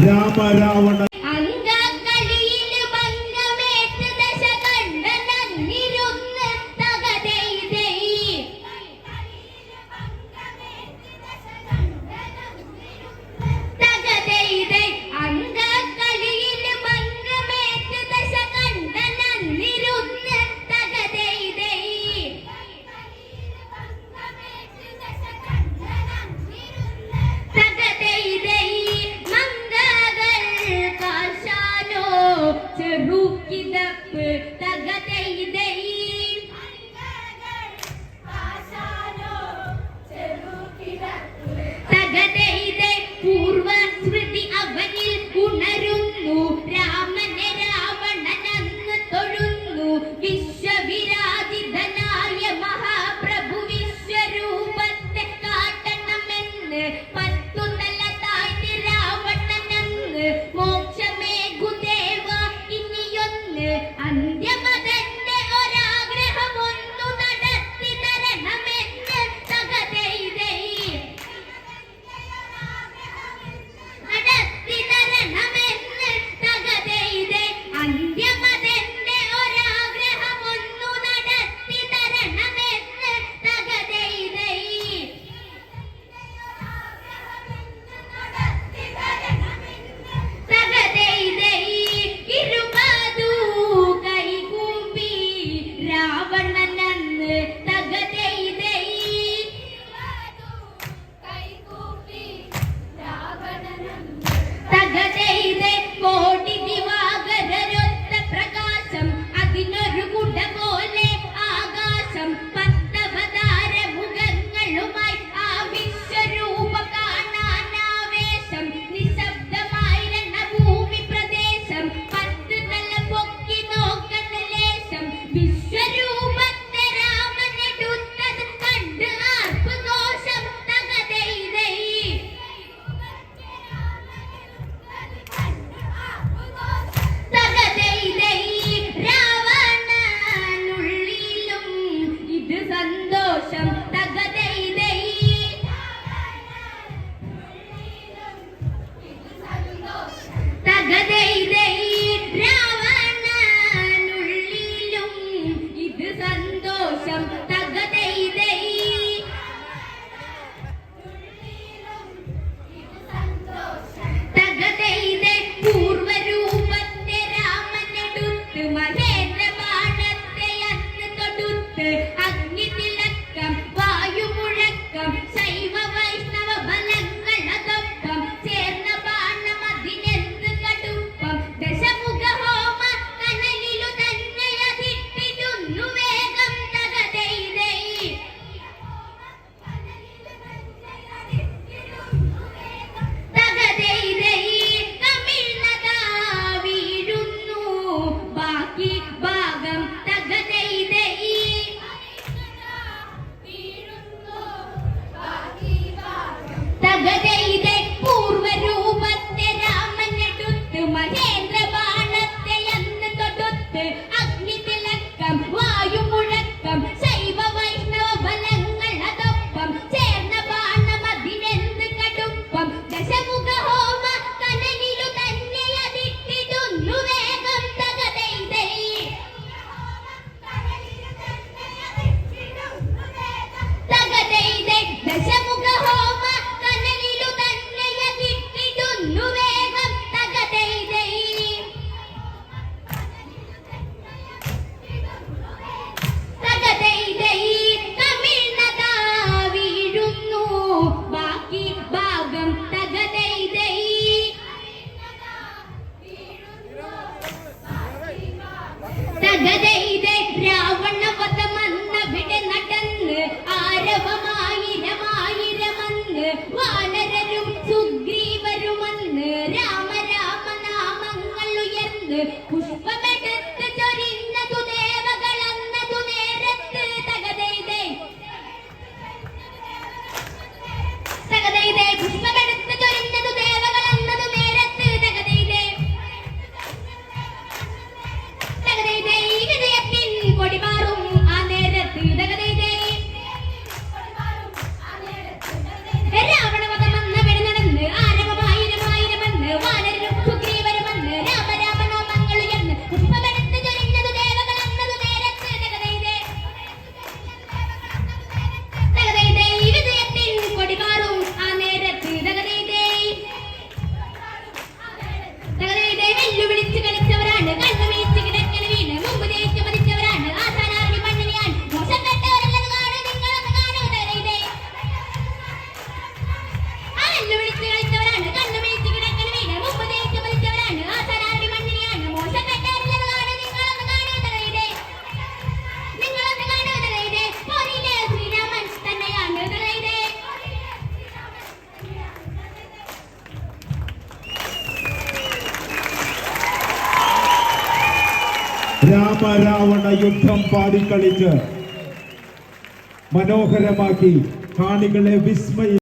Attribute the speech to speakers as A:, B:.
A: രാമരാവണ
B: അങ്കക്കളിയിൽ ചെറുക്കിതപ്പ് തകതയിതയിൽ. തകതയിതെ പൂർ and
A: രാമരാവണ യുദ്ധം പാടിക്കളിച്ച് മനോഹരമാക്കി കാണികളെ വിസ്മയി